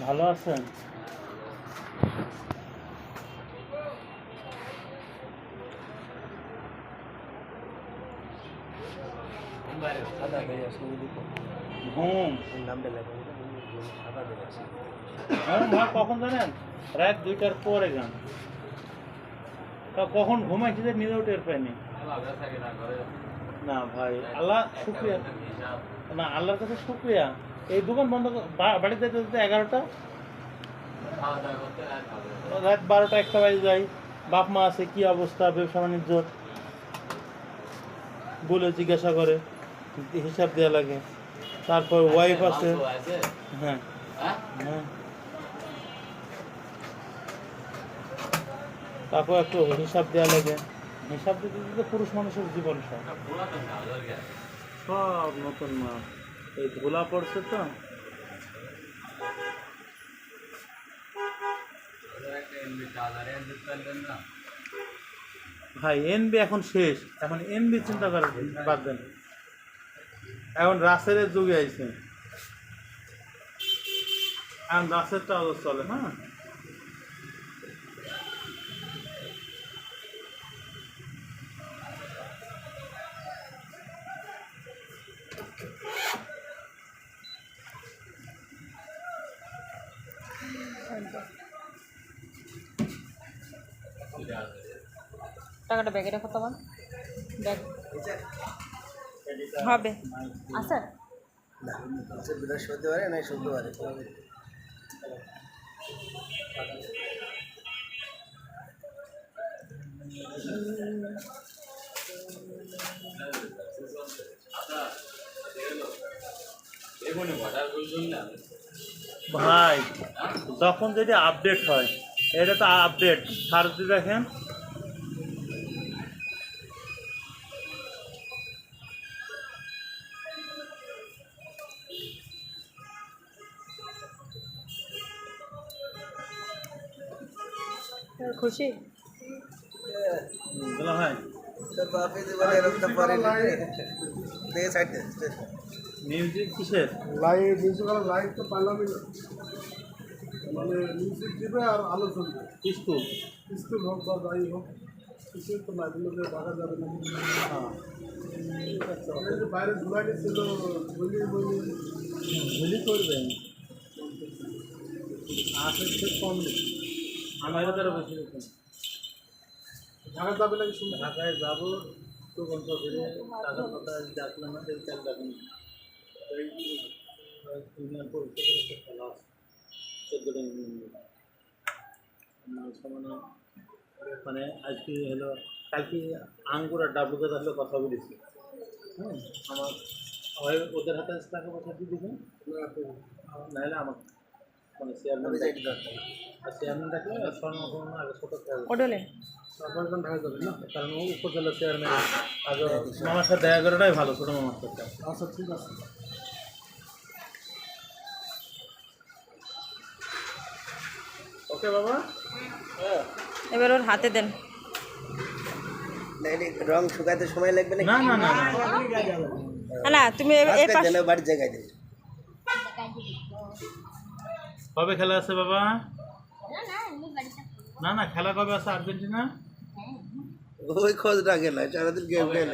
ভালো আছেন? কখন জানেন? রাত দুইটার পরে গান কখন ঘুমাইছি যে নিজেও পাইনি। না ভাই আল্লাহ শুক্রিয়া। না আল্লাহর কাছে শুক্রিয়া। এই দোকান বন্ধ কর- বাড়িতে যেতে যেতে এগারোটা? রাত বারোটা একটা বাজে যাই। বাপ মা আছে কি অবস্থা ব্যবসা বাণিজ্য? বলে জিজ্ঞাসা করে হিসাব দেওয়া লাগে। তারপর ওয়াইফ আছে। হ্যাঁ। হ্যাঁ? তারপর একটু হিসাব দেওয়া লাগে। দিতে দিতে পুরুষ মানুষের জীবন সব। সব নতুন মাল এই ধুলা পড়ছে তো। ভাই এনবি এখন শেষ। এখন এনবি চিন্তা করার বাদ দেন। এখন রাসের যুগে আইছে। এখন রাসেরটা আলো চলে হ্যাঁ টাকাটা ব্যাগে রাখো তোমার। ব্যাগ হবে। শুক্রবারে ভাই যখন যদি আপডেট হয় এটা তো আপডেট সারতে দেখেন। খুশি? বলা হয়। দিয়ে সাইডে মিউজিক কিসের? লাইভ মিউজিক্যাল লাইভ তো পাইলামই না। মানে মিউজিক দিবে আর আলো চলবে স্কুল স্কুল হোক বা যাই হোক কিছু তো না এগুলো দেখা যাবে না হ্যাঁ এই যে বাইরে ঘুরাই ছিল বলি বলি ভুলি করবেন আসলে সে কম তারা ঢাকা যাবে নাকি ঢাকায় যাব তো বন্ধ করে টাকা কথা ডাকলাম না চাল সমানে মানে আজকে হলো কালকে আঙ্গুর আর ডাবলু দাদা হলো কথা বলেছি। হ্যাঁ আমার হয় ওদের হাতে আসলে টাকা পয়সা দিয়ে দিবেন। নাহলে আমার মানে চেয়ারম্যান আর চেয়ারম্যান ডাকলে স্বর্ণ আগে ছোটো ওডলে আপনার ঢাকা যাবে না? কারণ উপজেলা চেয়ারম্যান আগে মামার সাথে দেখা করাটাই ভালো ছোটো মামার সাথে। আচ্ছা ঠিক আছে। ওকে বাবা? এবার ওর হাতে দেন। রং শুকাতে সময় লাগবে না না না না। না, তুমি এই পাশ যেন বাড়ির জায়গায় দিন কবে খেলা আছে বাবা? না না খেলা কবে আছে আর্জেন্টিনা? ওই খোঁজ রাখে না সারাদিন গেম খেলে।